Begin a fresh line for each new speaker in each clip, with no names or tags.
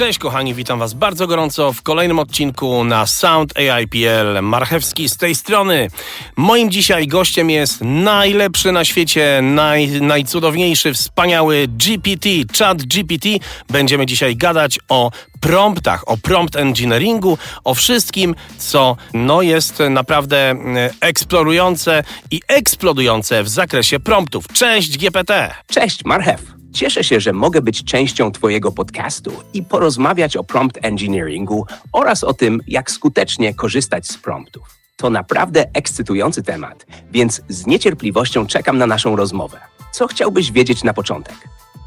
Cześć kochani, witam was bardzo gorąco w kolejnym odcinku na Sound AIPL. Marchewski z tej strony. Moim dzisiaj gościem jest najlepszy na świecie, naj, najcudowniejszy, wspaniały GPT, chat GPT. Będziemy dzisiaj gadać o promptach, o prompt engineeringu, o wszystkim, co no, jest naprawdę e, eksplorujące i eksplodujące w zakresie promptów. Cześć GPT!
Cześć, Marchew. Cieszę się, że mogę być częścią Twojego podcastu i porozmawiać o prompt engineeringu oraz o tym, jak skutecznie korzystać z promptów. To naprawdę ekscytujący temat, więc z niecierpliwością czekam na naszą rozmowę. Co chciałbyś wiedzieć na początek?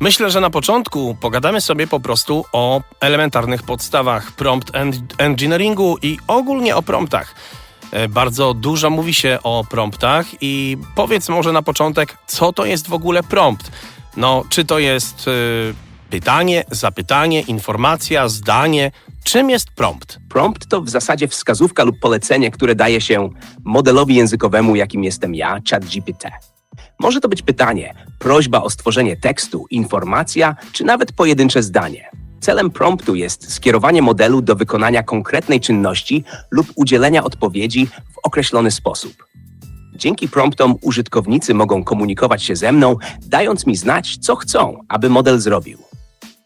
Myślę, że na początku pogadamy sobie po prostu o elementarnych podstawach prompt en- engineeringu i ogólnie o promptach. E, Bardzo dużo mówi się o promptach i powiedz może na początek, co to jest w ogóle prompt? No, czy to jest e, pytanie, zapytanie, informacja, zdanie? Czym jest prompt?
Prompt to w zasadzie wskazówka lub polecenie, które daje się modelowi językowemu, jakim jestem ja, ChatGPT. Może to być pytanie, prośba o stworzenie tekstu, informacja czy nawet pojedyncze zdanie. Celem promptu jest skierowanie modelu do wykonania konkretnej czynności lub udzielenia odpowiedzi w określony sposób. Dzięki promptom użytkownicy mogą komunikować się ze mną, dając mi znać, co chcą, aby model zrobił.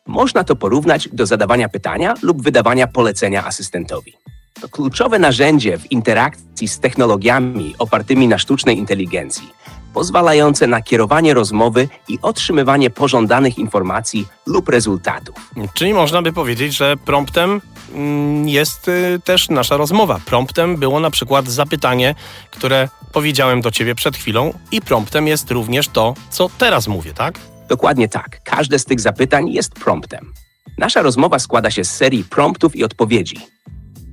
Można to porównać do zadawania pytania lub wydawania polecenia asystentowi. To kluczowe narzędzie w interakcji z technologiami opartymi na sztucznej inteligencji, pozwalające na kierowanie rozmowy i otrzymywanie pożądanych informacji lub rezultatów.
Czyli można by powiedzieć, że promptem mm, jest y, też nasza rozmowa. Promptem było na przykład zapytanie, które powiedziałem do ciebie przed chwilą i promptem jest również to, co teraz mówię, tak?
Dokładnie tak. Każde z tych zapytań jest promptem. Nasza rozmowa składa się z serii promptów i odpowiedzi.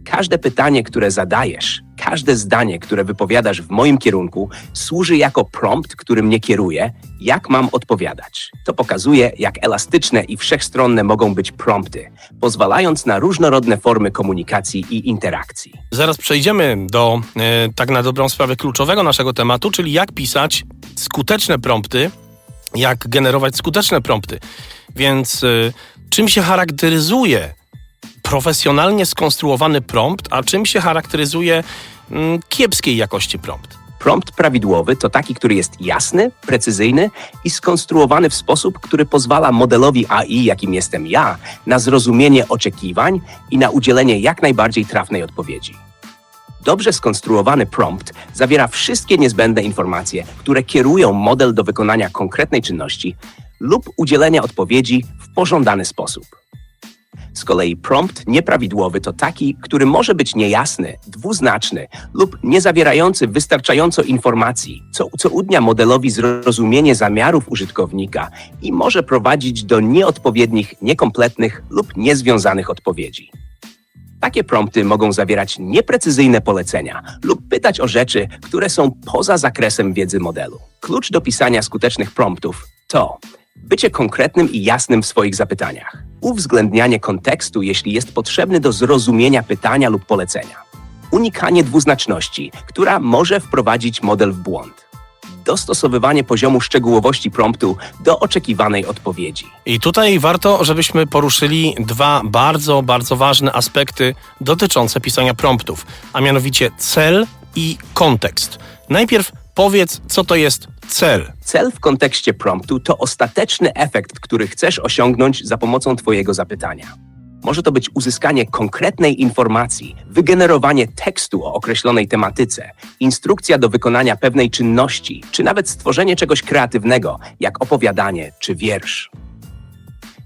Każde pytanie, które zadajesz, każde zdanie, które wypowiadasz w moim kierunku, służy jako prompt, który mnie kieruje, jak mam odpowiadać. To pokazuje, jak elastyczne i wszechstronne mogą być prompty, pozwalając na różnorodne formy komunikacji i interakcji.
Zaraz przejdziemy do e, tak na dobrą sprawę kluczowego naszego tematu, czyli jak pisać skuteczne prompty, jak generować skuteczne prompty. Więc e, czym się charakteryzuje profesjonalnie skonstruowany prompt, a czym się charakteryzuje kiepskiej jakości prompt?
Prompt prawidłowy to taki, który jest jasny, precyzyjny i skonstruowany w sposób, który pozwala modelowi AI, jakim jestem ja, na zrozumienie oczekiwań i na udzielenie jak najbardziej trafnej odpowiedzi. Dobrze skonstruowany prompt zawiera wszystkie niezbędne informacje, które kierują model do wykonania konkretnej czynności lub udzielenia odpowiedzi w pożądany sposób. Z kolei prompt nieprawidłowy to taki, który może być niejasny, dwuznaczny lub nie zawierający wystarczająco informacji, co utrudnia modelowi zrozumienie zamiarów użytkownika i może prowadzić do nieodpowiednich, niekompletnych lub niezwiązanych odpowiedzi. Takie prompty mogą zawierać nieprecyzyjne polecenia lub pytać o rzeczy, które są poza zakresem wiedzy modelu. Klucz do pisania skutecznych promptów to bycie konkretnym i jasnym w swoich zapytaniach, uwzględnianie kontekstu, jeśli jest potrzebny do zrozumienia pytania lub polecenia, unikanie dwuznaczności, która może wprowadzić model w błąd, dostosowywanie poziomu szczegółowości promptu do oczekiwanej odpowiedzi.
I tutaj warto, żebyśmy poruszyli dwa bardzo, bardzo ważne aspekty dotyczące pisania promptów, a mianowicie cel i kontekst. Najpierw powiedz, co to jest cel.
Cel w kontekście promptu to ostateczny efekt, który chcesz osiągnąć za pomocą Twojego zapytania. Może to być uzyskanie konkretnej informacji, wygenerowanie tekstu o określonej tematyce, instrukcja do wykonania pewnej czynności, czy nawet stworzenie czegoś kreatywnego, jak opowiadanie czy wiersz.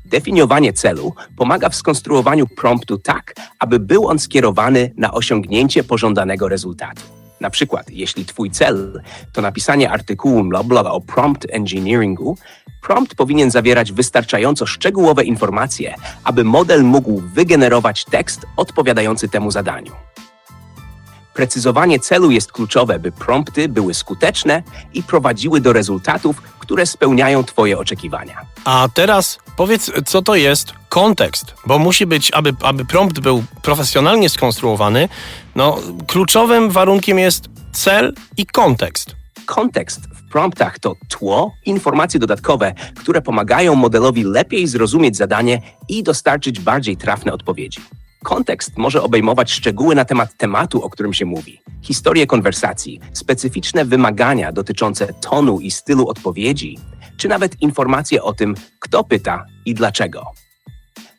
Definiowanie celu pomaga w skonstruowaniu promptu tak, aby był on skierowany na osiągnięcie pożądanego rezultatu. Na przykład, jeśli Twój cel to napisanie artykułu bla o prompt engineeringu, prompt powinien zawierać wystarczająco szczegółowe informacje, aby model mógł wygenerować tekst odpowiadający temu zadaniu. Precyzowanie celu jest kluczowe, by prompty były skuteczne i prowadziły do rezultatów, które spełniają Twoje oczekiwania.
A teraz powiedz, co to jest kontekst, bo musi być, aby, aby prompt był profesjonalnie skonstruowany, no kluczowym warunkiem jest cel i kontekst.
Kontekst w promptach to tło, informacje dodatkowe, które pomagają modelowi lepiej zrozumieć zadanie i dostarczyć bardziej trafne odpowiedzi. Kontekst może obejmować szczegóły na temat tematu, o którym się mówi, historię konwersacji, specyficzne wymagania dotyczące tonu i stylu odpowiedzi, czy nawet informacje o tym, kto pyta i dlaczego.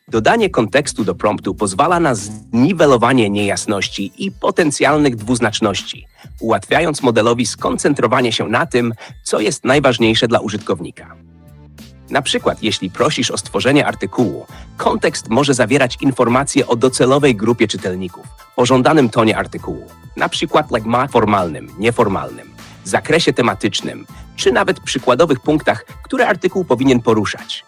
Dodanie kontekstu do promptu pozwala na zniwelowanie niejasności i potencjalnych dwuznaczności, ułatwiając modelowi skoncentrowanie się na tym, co jest najważniejsze dla użytkownika. Na przykład, jeśli prosisz o stworzenie artykułu, kontekst może zawierać informacje o docelowej grupie czytelników, pożądanym tonie artykułu, na przykład legma formalnym, nieformalnym, zakresie tematycznym, czy nawet przykładowych punktach, które artykuł powinien poruszać.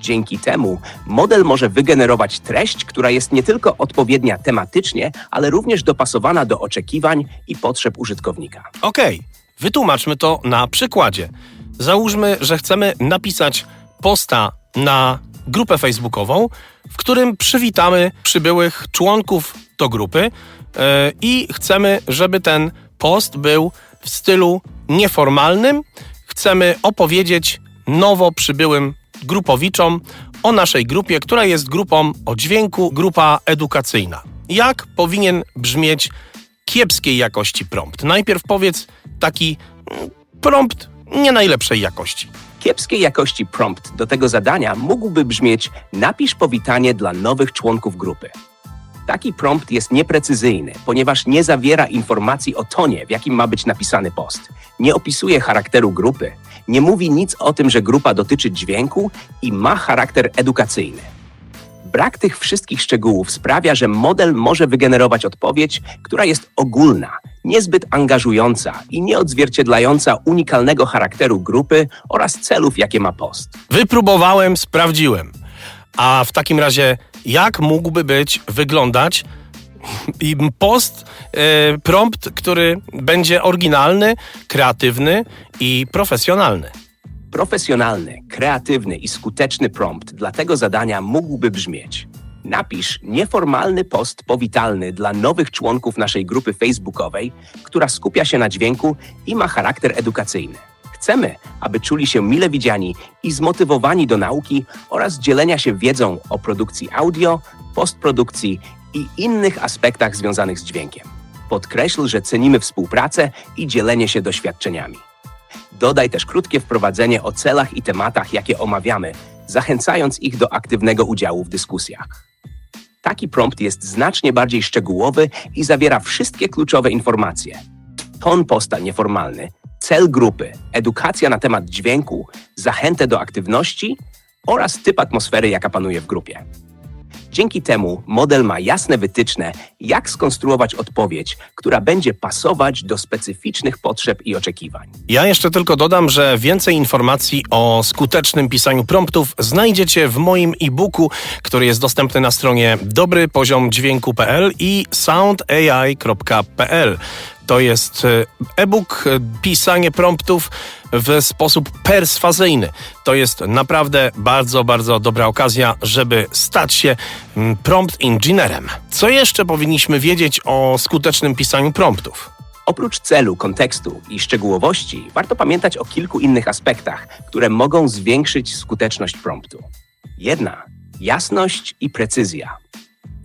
Dzięki temu model może wygenerować treść, która jest nie tylko odpowiednia tematycznie, ale również dopasowana do oczekiwań i potrzeb użytkownika.
Okej, wytłumaczmy to na przykładzie. Załóżmy, że chcemy napisać posta na grupę facebookową, w którym przywitamy przybyłych członków do grupy yy, i chcemy, żeby ten post był w stylu nieformalnym. Chcemy opowiedzieć nowo przybyłym grupowiczom o naszej grupie, która jest grupą o dźwięku, grupa edukacyjna. Jak powinien brzmieć kiepskiej jakości prompt? Najpierw powiedz taki mm, prompt nie najlepszej jakości.
Kiepskiej jakości prompt do tego zadania mógłby brzmieć: napisz powitanie dla nowych członków grupy. Taki prompt jest nieprecyzyjny, ponieważ nie zawiera informacji o tonie, w jakim ma być napisany post. Nie opisuje charakteru grupy, nie mówi nic o tym, że grupa dotyczy dźwięku i ma charakter edukacyjny. Brak tych wszystkich szczegółów sprawia, że model może wygenerować odpowiedź, która jest ogólna, niezbyt angażująca i nieodzwierciedlająca unikalnego charakteru grupy oraz celów, jakie ma post.
Wypróbowałem, sprawdziłem. A w takim razie, jak mógłby być, wyglądać i post, e, prompt, który będzie oryginalny, kreatywny i profesjonalny?
Profesjonalny, kreatywny i skuteczny prompt dla tego zadania mógłby brzmieć: Napisz nieformalny post powitalny dla nowych członków naszej grupy facebookowej, która skupia się na dźwięku i ma charakter edukacyjny. Chcemy, aby czuli się mile widziani i zmotywowani do nauki oraz dzielenia się wiedzą o produkcji audio, postprodukcji i innych aspektach związanych z dźwiękiem. Podkreśl, że cenimy współpracę i dzielenie się doświadczeniami. Dodaj też krótkie wprowadzenie o celach i tematach, jakie omawiamy, zachęcając ich do aktywnego udziału w dyskusjach. Taki prompt jest znacznie bardziej szczegółowy i zawiera wszystkie kluczowe informacje. Ton posta nieformalny, cel grupy, edukacja na temat dźwięku, zachętę do aktywności oraz typ atmosfery, jaka panuje w grupie. Dzięki temu model ma jasne wytyczne, jak skonstruować odpowiedź, która będzie pasować do specyficznych potrzeb i oczekiwań.
Ja jeszcze tylko dodam, że więcej informacji o skutecznym pisaniu promptów znajdziecie w moim e-booku, który jest dostępny na stronie dobrypoziomdźwięku.pl i soundai.pl. To jest e, e-book e, pisanie promptów w sposób perswazyjny. To jest naprawdę bardzo, bardzo dobra okazja, żeby stać się mm, prompt engineerem. Co jeszcze powinniśmy wiedzieć o skutecznym pisaniu promptów?
Oprócz celu, kontekstu i szczegółowości, warto pamiętać o kilku innych aspektach, które mogą zwiększyć skuteczność promptu. Jedna jasność i precyzja.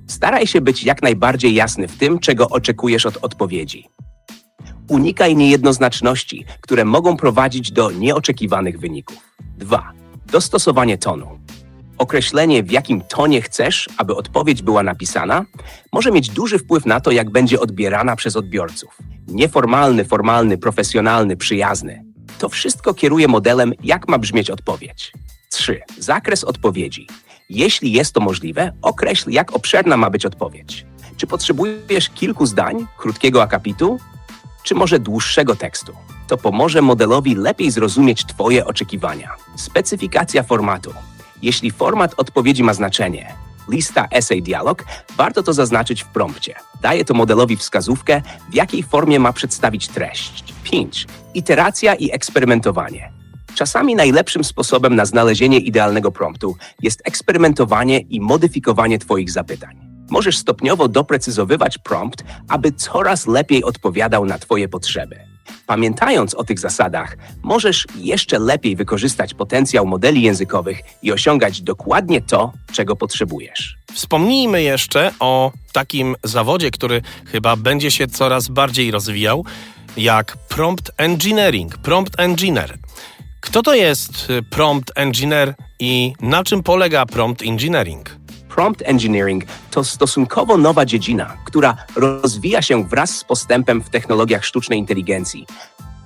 Staraj się być jak najbardziej jasny w tym, czego oczekujesz od odpowiedzi. Unikaj niejednoznaczności, które mogą prowadzić do nieoczekiwanych wyników. 2. Dostosowanie tonu. Określenie, w jakim tonie chcesz, aby odpowiedź była napisana, może mieć duży wpływ na to, jak będzie odbierana przez odbiorców. Nieformalny, formalny, profesjonalny, przyjazny. To wszystko kieruje modelem, jak ma brzmieć odpowiedź. 3. Zakres odpowiedzi. Jeśli jest to możliwe, określ, jak obszerna ma być odpowiedź. Czy potrzebujesz kilku zdań, krótkiego akapitu, czy może dłuższego tekstu? To pomoże modelowi lepiej zrozumieć Twoje oczekiwania. Specyfikacja formatu. Jeśli format odpowiedzi ma znaczenie, lista, essay, dialog, warto to zaznaczyć w prompcie. Daje to modelowi wskazówkę, w jakiej formie ma przedstawić treść. 5. Iteracja i eksperymentowanie. Czasami najlepszym sposobem na znalezienie idealnego promptu jest eksperymentowanie i modyfikowanie Twoich zapytań. Możesz stopniowo doprecyzowywać prompt, aby coraz lepiej odpowiadał na Twoje potrzeby. Pamiętając o tych zasadach, możesz jeszcze lepiej wykorzystać potencjał modeli językowych i osiągać dokładnie to, czego potrzebujesz.
Wspomnijmy jeszcze o takim zawodzie, który chyba będzie się coraz bardziej rozwijał, jak prompt engineering, prompt engineer. Kto to jest y, prompt engineer i na czym polega prompt engineering?
Prompt engineering to stosunkowo nowa dziedzina, która rozwija się wraz z postępem w technologiach sztucznej inteligencji,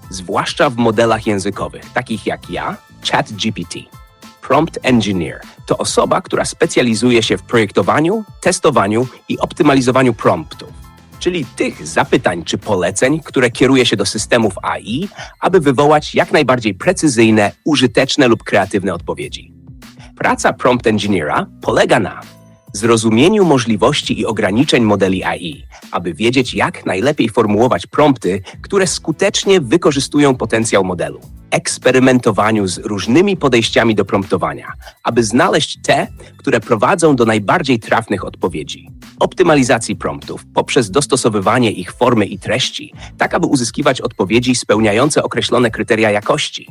zwłaszcza w modelach językowych, takich jak ja, ChatGPT. Prompt engineer to osoba, która specjalizuje się w projektowaniu, testowaniu i optymalizowaniu promptów, czyli tych zapytań czy poleceń, które kieruje się do systemów AI, aby wywołać jak najbardziej precyzyjne, użyteczne lub kreatywne odpowiedzi. Praca prompt engineera polega na zrozumieniu możliwości i ograniczeń modeli AI, aby wiedzieć, jak najlepiej formułować prompty, które skutecznie wykorzystują potencjał modelu. Eksperymentowaniu z różnymi podejściami do promptowania, aby znaleźć te, które prowadzą do najbardziej trafnych odpowiedzi. Optymalizacji promptów poprzez dostosowywanie ich formy i treści, tak aby uzyskiwać odpowiedzi spełniające określone kryteria jakości.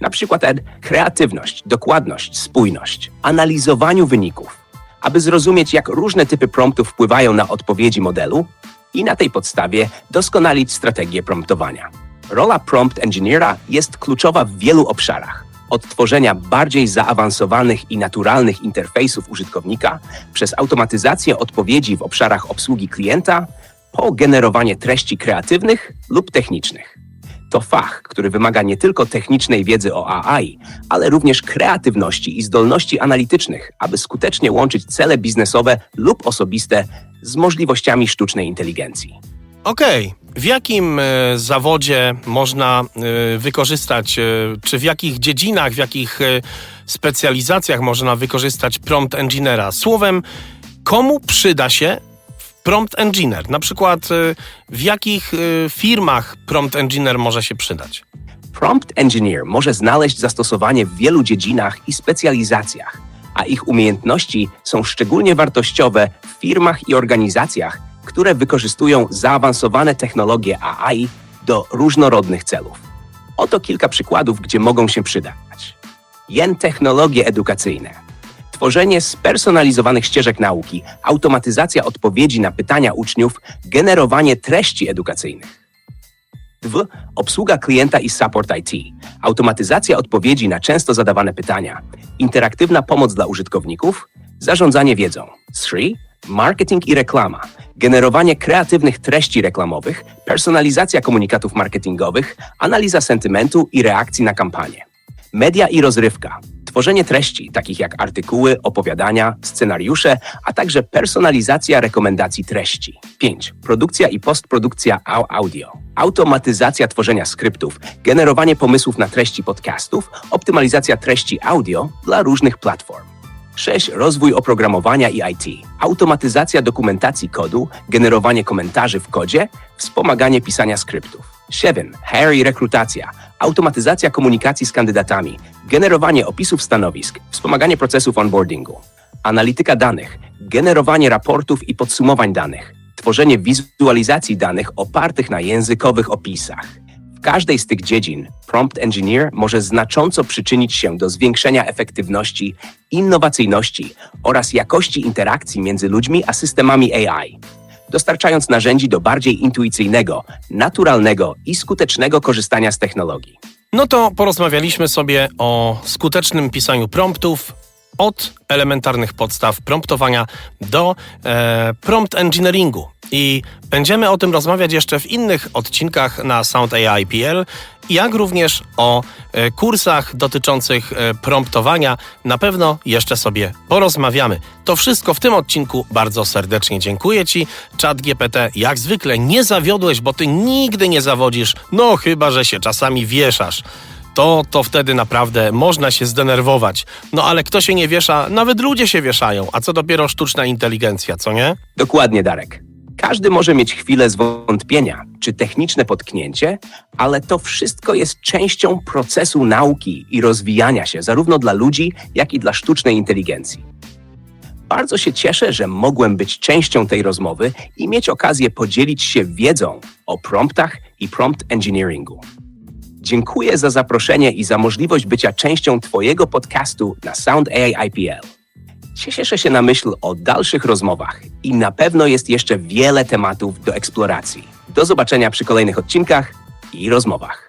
Na przykład kreatywność, dokładność, spójność, analizowaniu wyników, aby zrozumieć, jak różne typy promptów wpływają na odpowiedzi modelu i na tej podstawie doskonalić strategię promptowania. Rola prompt engineera jest kluczowa w wielu obszarach. Od tworzenia bardziej zaawansowanych i naturalnych interfejsów użytkownika, przez automatyzację odpowiedzi w obszarach obsługi klienta, po generowanie treści kreatywnych lub technicznych. To fach, który wymaga nie tylko technicznej wiedzy o AI, ale również kreatywności i zdolności analitycznych, aby skutecznie łączyć cele biznesowe lub osobiste z możliwościami sztucznej inteligencji.
Okej, w jakim e, zawodzie można e, wykorzystać, e, czy w jakich dziedzinach, w jakich specjalizacjach można wykorzystać prompt engineera? Słowem, komu przyda się prompt engineer? Na przykład e, w jakich e, firmach prompt engineer może się przydać?
Prompt engineer może znaleźć zastosowanie w wielu dziedzinach i specjalizacjach, a ich umiejętności są szczególnie wartościowe w firmach i organizacjach, które wykorzystują zaawansowane technologie AI do różnorodnych celów. Oto kilka przykładów, gdzie mogą się przydać. Jen technologie edukacyjne. Tworzenie spersonalizowanych ścieżek nauki, automatyzacja odpowiedzi na pytania uczniów, generowanie treści edukacyjnych. 2. Obsługa klienta i support IT. Automatyzacja odpowiedzi na często zadawane pytania. Interaktywna pomoc dla użytkowników. Zarządzanie wiedzą. 3. Marketing i reklama. Generowanie kreatywnych treści reklamowych, personalizacja komunikatów marketingowych, analiza sentymentu i reakcji na kampanię. Media i rozrywka. Tworzenie treści, takich jak artykuły, opowiadania, scenariusze, a także personalizacja rekomendacji treści. 5. Produkcja i postprodukcja au- audio. Automatyzacja tworzenia skryptów, generowanie pomysłów na treści podcastów, optymalizacja treści audio dla różnych platform. 6. Rozwój oprogramowania i IT. Automatyzacja dokumentacji kodu, generowanie komentarzy w kodzie, wspomaganie pisania skryptów. 7. HR i rekrutacja. Automatyzacja komunikacji z kandydatami, generowanie opisów stanowisk, wspomaganie procesów onboardingu. Analityka danych, generowanie raportów i podsumowań danych, tworzenie wizualizacji danych opartych na językowych opisach. W każdej z tych dziedzin prompt engineer może znacząco przyczynić się do zwiększenia efektywności, innowacyjności oraz jakości interakcji między ludźmi a systemami AI, dostarczając narzędzi do bardziej intuicyjnego, naturalnego i skutecznego korzystania z technologii.
No to porozmawialiśmy sobie o skutecznym pisaniu promptów, od elementarnych podstaw promptowania do e, prompt engineeringu. I będziemy o tym rozmawiać jeszcze w innych odcinkach na Sound AI.pl, jak również o e, kursach dotyczących e, promptowania. Na pewno jeszcze sobie porozmawiamy. To wszystko w tym odcinku. Bardzo serdecznie dziękuję Ci. Czat GPT, jak zwykle nie zawiodłeś, bo Ty nigdy nie zawodzisz, no chyba, że się czasami wieszasz to, to wtedy naprawdę można się zdenerwować. No ale kto się nie wiesza, nawet ludzie się wieszają, a co dopiero sztuczna inteligencja, co nie?
Dokładnie, Darek. Każdy może mieć chwilę zwątpienia czy techniczne potknięcie, ale to wszystko jest częścią procesu nauki i rozwijania się zarówno dla ludzi, jak i dla sztucznej inteligencji. Bardzo się cieszę, że mogłem być częścią tej rozmowy i mieć okazję podzielić się wiedzą o promptach i prompt engineeringu. Dziękuję za zaproszenie i za możliwość bycia częścią Twojego podcastu na Sound AI IPL. Cieszę się na myśl o dalszych rozmowach i na pewno jest jeszcze wiele tematów do eksploracji. Do zobaczenia przy kolejnych odcinkach i rozmowach.